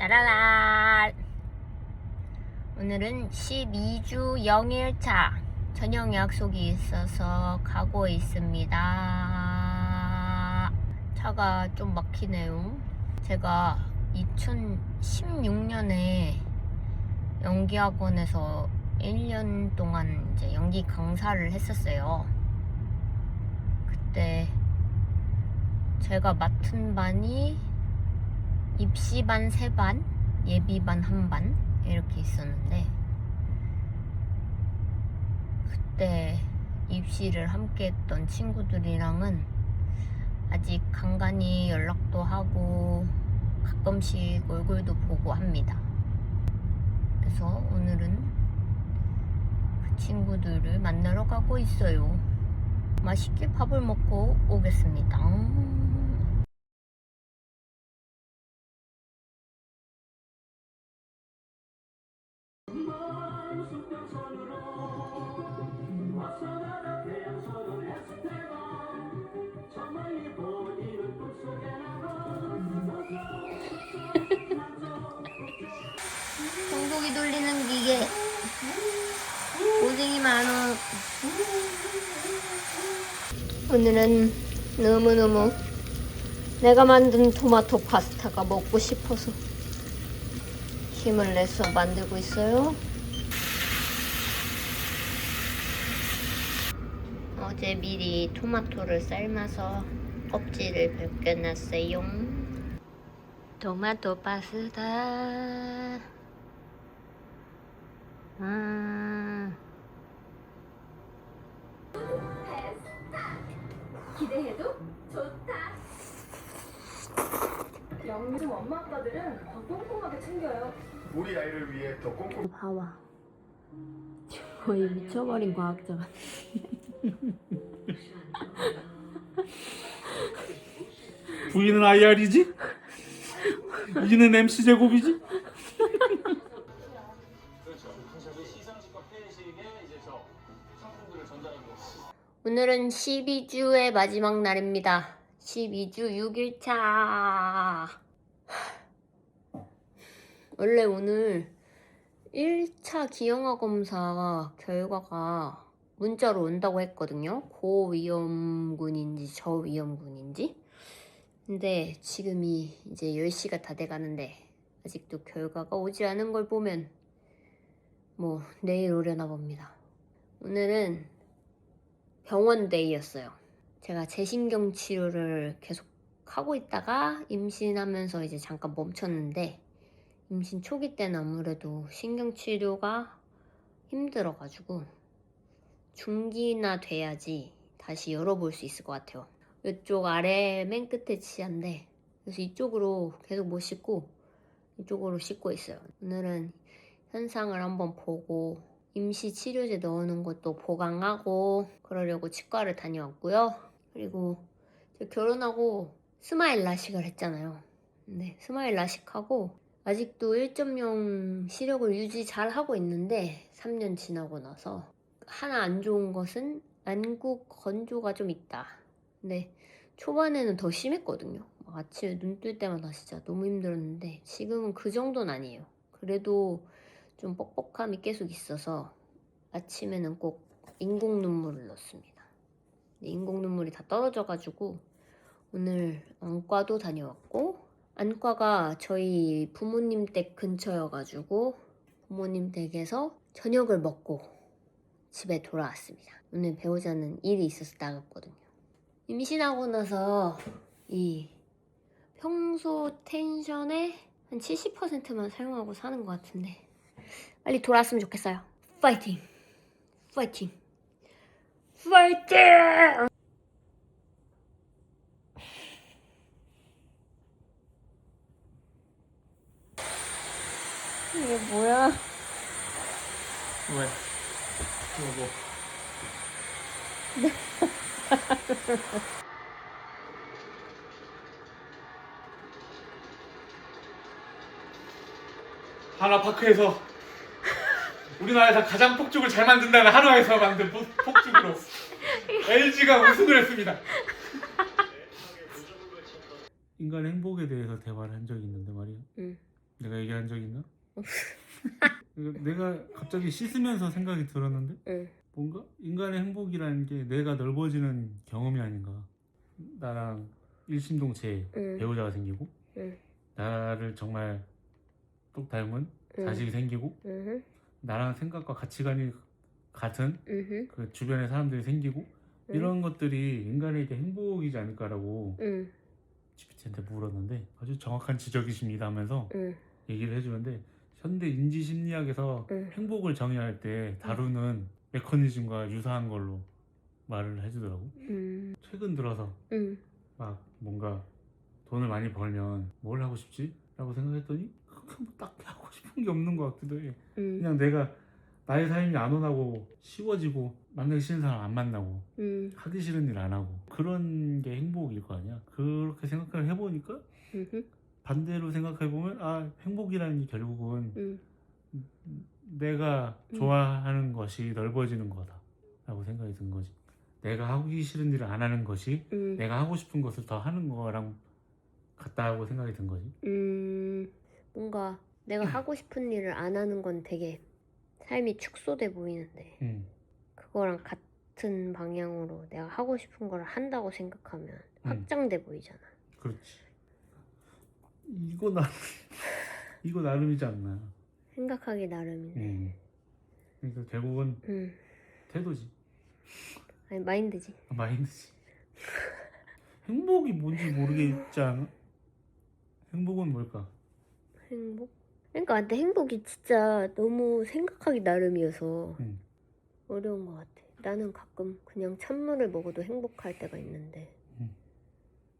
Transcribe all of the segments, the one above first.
짜라란 오늘은 12주 0일차 저녁 약속이 있어서 가고 있습니다. 차가 좀 막히네요. 제가 2016년에 연기학원에서 1년 동안 이제 연기 강사를 했었어요. 그때 제가 맡은 반이 입시반 세 반, 예비반 한 반 이렇게 있었는데 그때 입시를 함께 했던 친구들이랑은 아직 간간히 연락도 하고 가끔씩 얼굴도 보고 합니다. 그래서 오늘은 그 친구들을 만나러 가고 있어요. 맛있게 밥을 먹고 오겠습니다. 기계 고생이 많어 오늘은 너무너무 내가 만든 토마토 파스타가 먹고 싶어서 힘을 내서 만들고 있어요. 어제 미리 토마토를 삶아서 껍질을 벗겨놨어요. 토마토 파스타 아, 기대해도 좋다. 요즘 엄마 아빠들은 더 꼼꼼하게 챙겨요. 우리 아이를 위해 더 꼼꼼 봐봐 거의 미쳐버린 과학자 같아 V는 IR이지? E는 MC 제곱이지? 오늘은 12주의 마지막 날입니다. 12주 6일차. 원래 오늘 1차 기형아 검사 결과가 문자로 온다고 했거든요. 고위험군인지 저위험군인지. 근데 지금이 이제 10시가 다 돼가는데 아직도 결과가 오지 않은 걸 보면 뭐 내일 오려나 봅니다. 오늘은 병원 데이였어요. 제가 재신경 치료를 계속 하고 있다가 임신하면서 이제 잠깐 멈췄는데 임신 초기 때는 아무래도 신경 치료가 힘들어가지고 중기나 돼야지 다시 열어볼 수 있을 것 같아요. 이쪽 아래 맨 끝에 치아인데 그래서 이쪽으로 계속 못 씻고 이쪽으로 씻고 있어요. 오늘은 현상을 한번 보고 임시 치료제 넣는 것도 보강하고 그러려고 치과를 다녀왔고요. 그리고 결혼하고 스마일 라식을 했잖아요. 근데 스마일 라식하고 아직도 1.0 시력을 유지 잘 하고 있는데 3년 지나고 나서 하나 안 좋은 것은 안구 건조가 좀 있다. 근데 초반에는 더 심했거든요. 막 아침에 눈 뜰 때마다 진짜 너무 힘들었는데 지금은 그 정도는 아니에요. 그래도 좀 뻑뻑함이 계속 있어서 아침에는 꼭 인공 눈물을 넣습니다. 인공 눈물이 다 떨어져가지고 오늘 안과도 다녀왔고 안과가 저희 부모님 댁 근처여가지고 부모님 댁에서 저녁을 먹고 집에 돌아왔습니다. 오늘 배우자는 일이 있어서 나갔거든요. 임신하고 나서 이 평소 텐션의 한 70%만 사용하고 사는 것 같은데 빨리 돌아왔으면 좋겠어요. 파이팅! 파이팅! 파이팅! 이게 뭐야? 왜? 뭐, 뭐. 하나파크에서 우리나라에서 가장 폭죽을 잘 만든다는 한화에서 만든 폭- 폭죽으로 LG가 우승을 했습니다. 인간 행복에 대해서 대화를 한 적이 있는데 말이야. 응. 내가 얘기한 적 있나? 내가 갑자기 씻으면서 생각이 들었는데 응. 뭔가 인간의 행복이라는 게 내가 넓어지는 경험이 아닌가. 나랑 일심동체 응. 배우자가 생기고 응. 나를 정말 똑 닮은 응. 자식이 생기고 응. 나랑 생각과 가치관이 같은 응. 그 주변의 사람들이 생기고 응. 이런 것들이 인간에게 행복이지 않을까라고 응. GPT한테 물었는데 아주 정확한 지적이십니다 하면서 응. 얘기를 해주는데 현대 인지 심리학에서 응. 행복을 정의할 때 다루는 메커니즘과 유사한 걸로 말을 해주더라고. 응. 최근 들어서 응. 막 뭔가 돈을 많이 벌면 뭘 하고 싶지? 라고 생각했더니 뭐 딱히 하고 싶은 게 없는 것 같기도 해. 응. 그냥 내가 나의 삶이 안 원하고 쉬워지고 만나기 싫은 사람 안 만나고 응. 하기 싫은 일 안 하고 그런 게 행복일 거 아니야. 그렇게 생각을 해보니까 응. 반대로 생각해보면 아 행복이라는 게 결국은 응. 내가 음. 좋아하는 것이 넓어지는 거다라고 생각이 든 거지. 내가 하기 싫은 일을 안 하는 것이 응. 내가 하고 싶은 것을 더 하는 거랑 같다고 생각이 든 거지. 음, 뭔가 내가 하고 싶은 일을 안 하는 건 되게 삶이 축소돼 보이는데 응. 그거랑 같은 방향으로 내가 하고 싶은 걸 한다고 생각하면 음. 확장돼 보이잖아. 그렇지. 이거 나 이거 나름이지 않나. 생각하기 나름이네. 응. 그러니까 결국은 음, 태도지, 아니 마인드지. 마인드지. 행복이 뭔지 모르겠지 않아? 행복은 뭘까? 행복? 그러니까 근데 행복이 진짜 너무 생각하기 나름이어서 응. 어려운 것 같아. 나는 가끔 그냥 찬물을 먹어도 행복할 때가 있는데 음.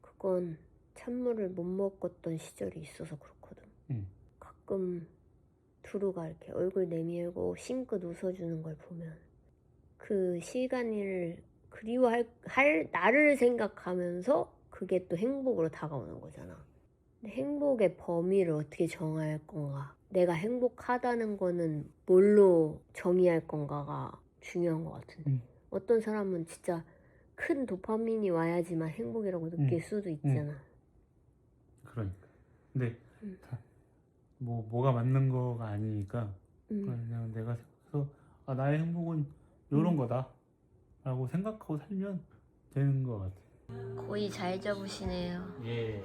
그건 찬물을 못 먹었던 시절이 있어서 그렇거든. 음. 가끔 두루가 이렇게 얼굴 내밀고 싱긋 웃어주는 걸 보면 그 시간을 그리워할 할 나를 생각하면서 그게 또 행복으로 다가오는 거잖아. 행복의 범위를 어떻게 정할 건가? 내가 행복하다는 거는 뭘로 정의할 건가가 중요한 것 같은데. 음. 어떤 사람은 진짜 큰 도파민이 와야지만 행복이라고 느낄 음. 수도 있잖아. 그러니까. 근데 음. 다, 뭐 뭐가 맞는 거가 아니니까 음. 그냥 내가 생각해서 아 나의 행복은 요런 음. 거다라고 생각하고 살면 되는 것 같아. 거의 잘 잡으시네요. 예.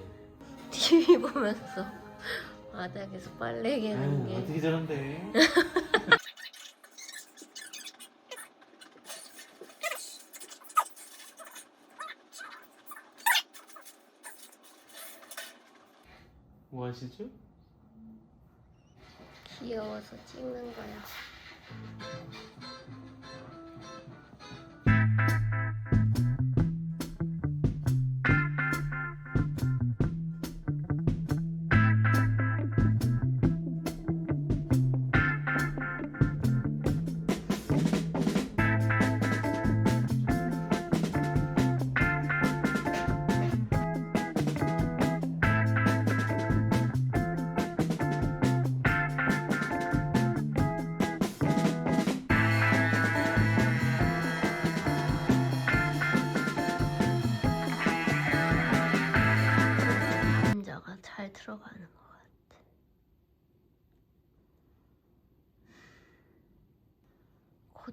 TV 보면서 바닥에서 빨래 개는 게. 어떻게 저런데? 뭐 하시죠? 귀여워서 찍는 거야.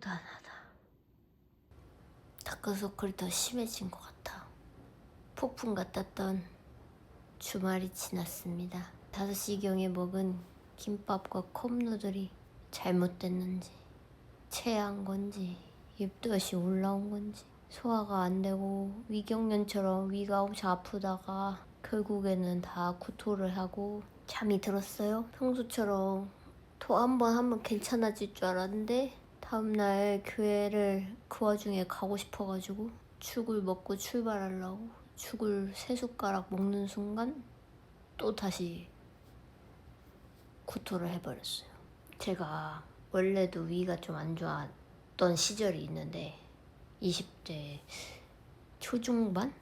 고단하다. 다크서클이 더 심해진 것 같아. 폭풍 같았던 주말이 지났습니다. 5시경에 먹은 김밥과 컵누들이 잘못됐는지 체한 건지 입덧이 올라온 건지 소화가 안 되고 위경련처럼 위가 엄청 아프다가 결국에는 다 구토를 하고 잠이 들었어요. 평소처럼 토 한 번 하면 괜찮아질 줄 알았는데 다음날 교회를 그 와중에 가고 싶어가지고 죽을 먹고 출발하려고 죽을 세 숟가락 먹는 순간 또 다시 구토를 해버렸어요. 제가 원래도 위가 좀 안 좋았던 시절이 있는데 20대 초중반?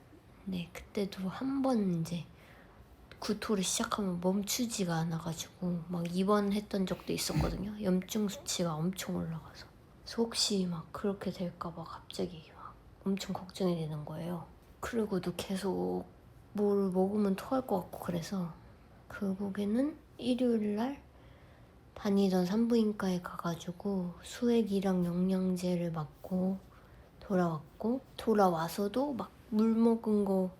네, 그때도 한 번 이제 구토를 시작하면 멈추지가 않아가지고 막 입원했던 적도 있었거든요. 염증 수치가 엄청 올라가서. 혹시 막 그렇게 될까봐 갑자기 막 엄청 걱정이 되는 거예요. 그리고도 계속 뭘 먹으면 토할 것 같고 그래서 결국에는 일요일 날 다니던 산부인과에 가가지고 수액이랑 영양제를 맞고 돌아왔고 돌아와서도 막 물 먹은 거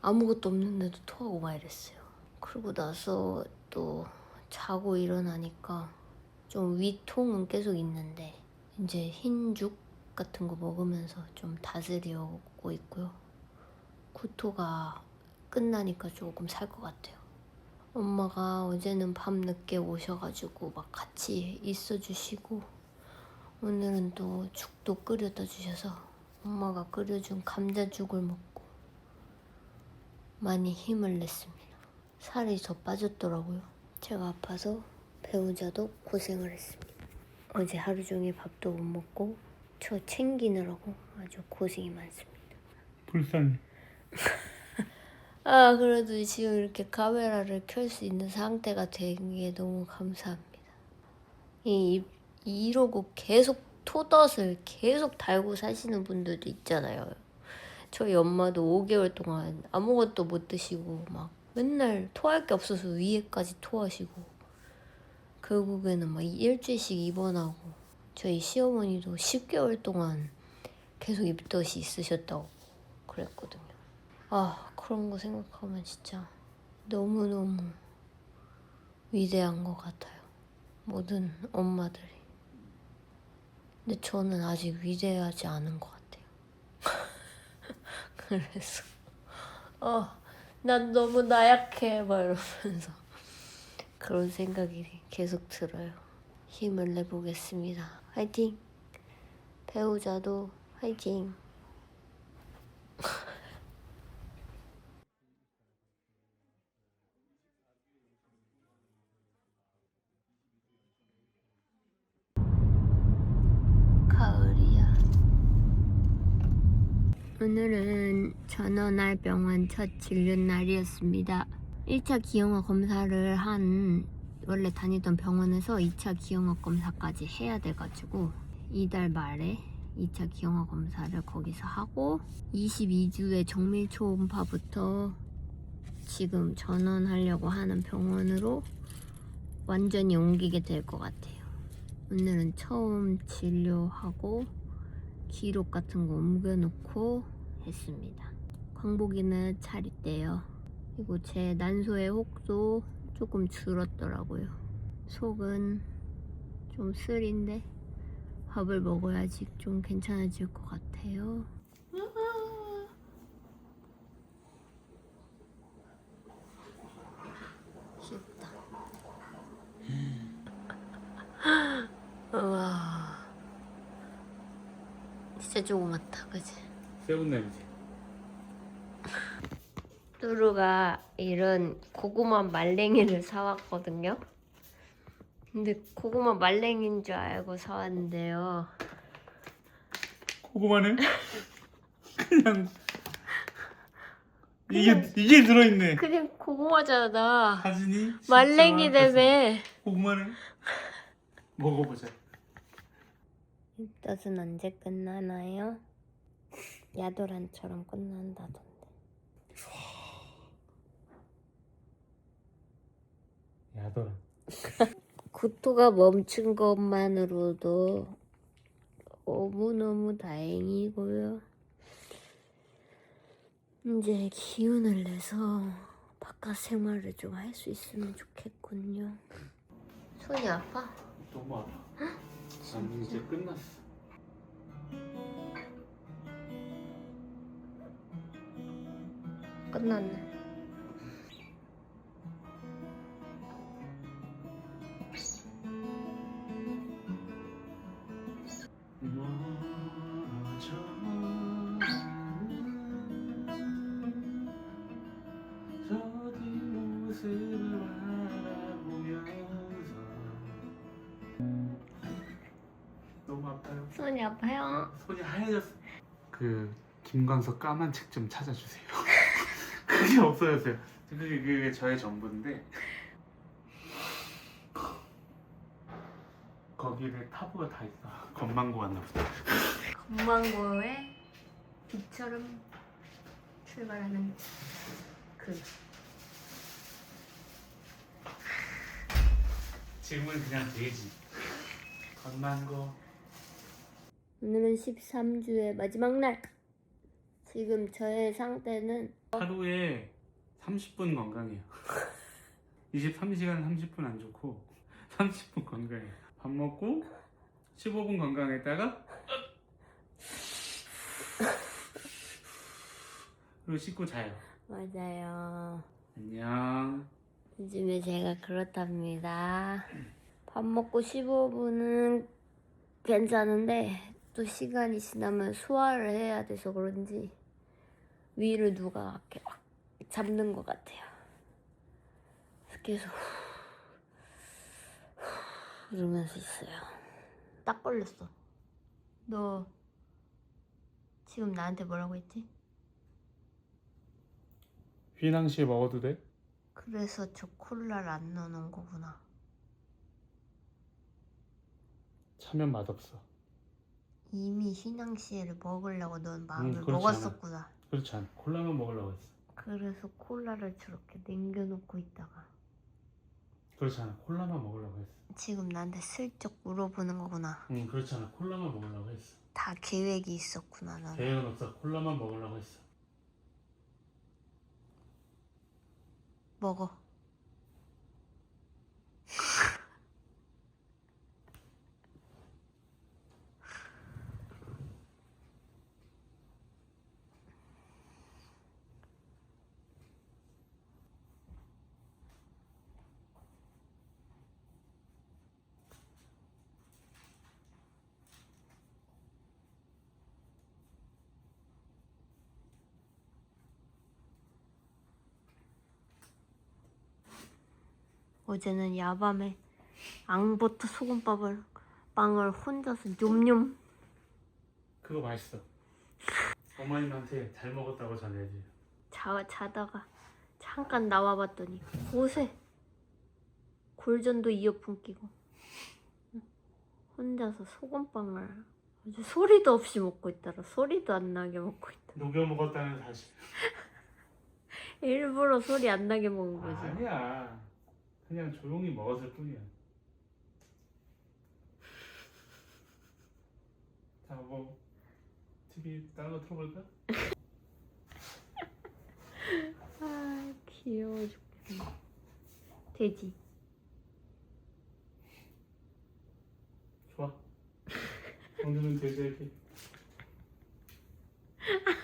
아무것도 없는데도 토하고 막 이랬어요. 그러고 나서 또 자고 일어나니까 좀 위통은 계속 있는데 이제 흰죽 같은 거 먹으면서 좀 다스리고 있고요. 구토가 끝나니까 조금 살 것 같아요. 엄마가 어제는 밤 늦게 오셔가지고 막 같이 있어주시고 오늘은 또 죽도 끓여다 주셔서 엄마가 끓여준 감자죽을 먹고 많이 힘을 냈습니다. 살이 더 빠졌더라고요. 제가 아파서 배우자도 고생을 했습니다. 어제 하루 종일 밥도 못 먹고 저 챙기느라고 아주 고생이 많습니다. 불쌍해. 아 그래도 지금 이렇게 카메라를 켤 수 있는 상태가 된 게 너무 감사합니다. 이 이러고 계속 토덧을 계속 달고 사시는 분들도 있잖아요. 저희 엄마도 5개월 동안 아무것도 못 드시고 막 맨날 토할 게 없어서 위에까지 토하시고 결국에는 막 일주일씩 입원하고 저희 시어머니도 10개월 동안 계속 입덧이 있으셨다고 그랬거든요. 아 그런 거 생각하면 진짜 너무너무 위대한 것 같아요. 모든 엄마들이. 근데 저는 아직 위대하지 않은 것 같아요. 그래서 어, 난 너무 나약해 막 이러면서 그런 생각이 계속 들어요. 힘을 내보겠습니다. 화이팅! 배우자도 화이팅! 오늘은 전원할 병원 첫 진료 날이었습니다. 1차 기형아 검사를 한 원래 다니던 병원에서 2차 기형아 검사까지 해야 돼가지고 이달 말에 2차 기형아 검사를 거기서 하고 22주에 정밀 초음파부터 지금 전원하려고 하는 병원으로 완전히 옮기게 될 것 같아요. 오늘은 처음 진료하고 기록 같은 거 옮겨놓고 했습니다. 광복이는 잘 있대요. 그리고 제 난소의 혹도 조금 줄었더라고요. 속은 좀 쓰린데 밥을 먹어야지 좀 괜찮아질 것 같아요. 쉽다. 우와. 진짜 조그맣다, 그지? 새우 냄새. 뚜루가 이런 고구마 말랭이를 사왔거든요. 근데 고구마 말랭이인 줄 알고 사왔는데요. 고구마는 그냥 이게 이게 들어있네. 그냥 고구마잖아. 사진이 말랭이 진짜 되매. 고구마는 먹어보자. 입덧은 언제 끝나나요? 야도란처럼 끝난다던데. 야더라. 구토가 멈춘 것만으로도 너무너무 다행이고요. 이제 기운을 내서 바깥 생활을 좀 할 수 있으면 좋겠군요. 손이 아파? 너무 아파. 난 이제 끝났어. 끝났네. 손이 하얘졌어. 그 김광석 까만 책 좀 찾아주세요. 그게 없어졌어요. 그게 그게 저의 전부인데 거기에 타부가 다 있어. 건망고 왔나 보다. 건망고에 비처럼 출발하는 그 지금은 그냥 돼지. 건만 거. 오늘은 13주의 마지막 날. 지금 저의 상태는 하루에 30분 건강해요. 23시간 30분 안 좋고 30분 건강해요. 밥 먹고 15분 건강했다가 그리고 씻고 자요. 맞아요. 안녕. 요즘에 제가 그렇답니다. 밥 먹고 15분은 괜찮은데 또 시간이 지나면 소화를 해야 돼서 그런지 위를 누가 이렇게 막 잡는 것 같아요. 그래서 계속 이러면서 있어요. 딱 걸렸어. 너 지금 나한테 뭐라고 했지? 휘낭시에 먹어도 돼? 그래서 저 콜라를 안 넣어놓은 거구나. 차면 맛없어. 이미 휘낭시에를 먹으려고 넌 마음을 그렇지 먹었었구나. 그렇지 않아. 콜라만 먹으려고 했어. 그래서 콜라를 저렇게 남겨놓고 있다가 그렇지 않아. 콜라만 먹으려고 했어. 지금 나한테 슬쩍 물어보는 거구나. 응, 그렇지 않아. 콜라만 먹으려고 했어. 다 계획이 있었구나 너는. 계획은 없어. 콜라만 먹으려고 했어. 먹어. 어제는 야밤에 앙버터 소금밥을 빵을 혼자서 뇸뇸 그거 맛있어. 어머님한테 잘 먹었다고 전해야지. 자, 자다가 잠깐 나와봤더니 옷에 골전도 이어폰 끼고 응. 혼자서 소금빵을 아주 소리도 없이 먹고 있더라 소리도 안 나게 먹고 있다 녹여 먹었다는 사실. 일부러 소리 안 나게 먹은 거지 아니야. 그냥 조용히 먹었을 뿐이야. 자, 뭐 TV 다른 거 틀어볼까? 아 귀여워 죽겠네 돼지 좋아. 오늘은 돼지할게.